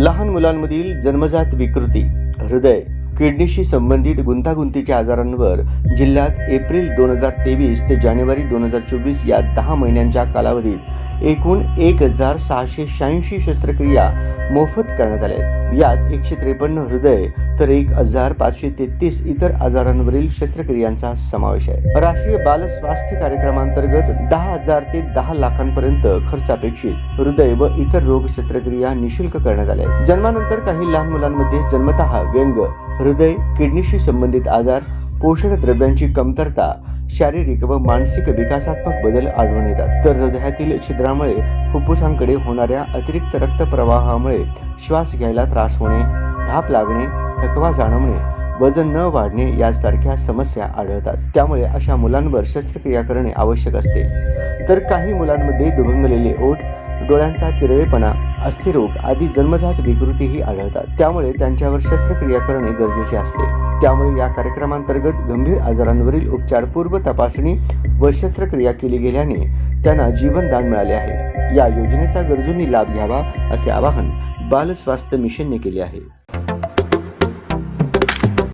लहान मुलांमधील जन्मजात विकृती हृदय किडनीशी संबंधित गुंतागुंतीच्या आजारांवर जिल्ह्यात एप्रिल दोन हजार तेवीस ते जानेवारी दोन हजार चोवीस या दहा महिन्यांच्या कालावधीत एकूण एक हजार सहाशे शहाऐंशी शस्त्रक्रिया मोफत करण्यात आल्या यात एकशे त्रेपन्न हृदय तर एक हजार पाचशे तेहतीस इतर आजारांवरील शस्त्रक्रियांचा समावेश आहे राष्ट्रीय बाल स्वास्थ्य कार्यक्रमांतर्गत दहा हजार ते दहा लाखांपर्यंत खर्च अपेक्षित हृदय व इतर रोग शस्त्रक्रिया निशुल्क करण्यात आल्या आहेत. जन्मानंतर काही लहान मुलांमध्ये जन्मतः व्यंग हृदय किडनीशी संबंधित आजार पोषण द्रव्यांची कमतरता शारीरिक व मानसिक विकासात्मक बदल आढळून येतात. तर हृदयातील छिद्रामुळे फुफ्फुसांकडे होणाऱ्या अतिरिक्त रक्तप्रवाहामुळे श्वास घ्यायला त्रास होणे धाप लागणे थकवा जाणवणे वजन न वाढणे यासारख्या समस्या आढळतात. त्यामुळे अशा मुलांवर शस्त्रक्रिया करणे आवश्यक असते. तर काही मुलांमध्ये दुभंगलेले ओठ डोळ्यांचा तिरळेपणा अस्थिरोग आदी जन्मजात विकृतीही आढळतात. त्यामुळे त्यांच्यावर शस्त्रक्रिया करणे गरजेचे असते. त्यामुळे या कार्यक्रमांतर्गत गंभीर आजारांवरील उपचारपूर्व तपासणी व शस्त्रक्रिया केली गेल्याने त्यांना जीवनदान मिळाले आहे. या योजनेचा गरजूंनी लाभ घ्यावा असे आवाहन बाल स्वास्थ्य मिशनने केले आहे.